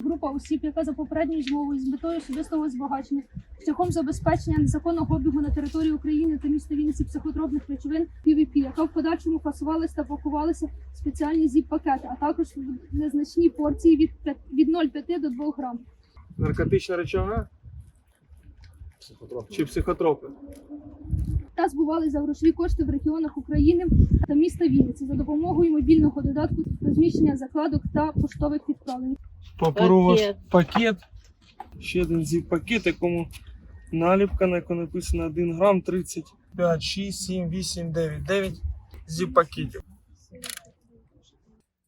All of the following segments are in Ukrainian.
Група осіб, яка за попередньою змовою з метою особистого збагачення, шляхом забезпечення незаконного обігу на території України та міста Вінниці психотропних речовин ПВП, яка в подальшому фасувалася та пакувалася спеціальні зіп-пакети, а також в незначні порції від від 0,5 до 2 грам. Наркотична речовина чи психотропи? Та збували за грошові кошти в регіонах України та міста Вінниці за допомогою мобільного додатку розміщення закладок та поштових відправлень. Паперова Пакет. пакет. Ще один зіп пакет, якому наліпка, на яку написано 1 грам 35, 6, 7, 8, 9. 9 зіп пакетів.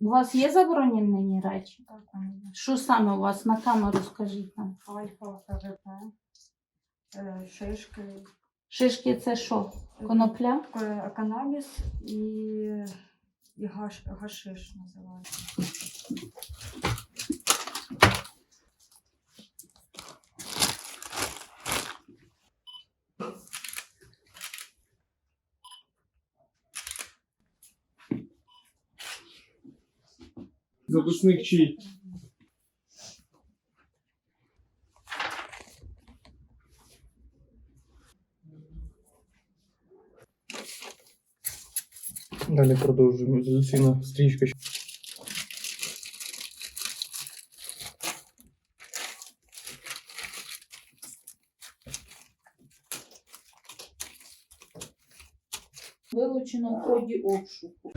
У вас є заборонені речі? Що саме у вас на камеру скажіть нам? Е, шишки, Шишки це що? Конопля? е, канабіс і, і гаш, гашиш називається. Записник чий? Далі продовжуємо. Ізоляційна стрічка. Вилучено в ході обшуку.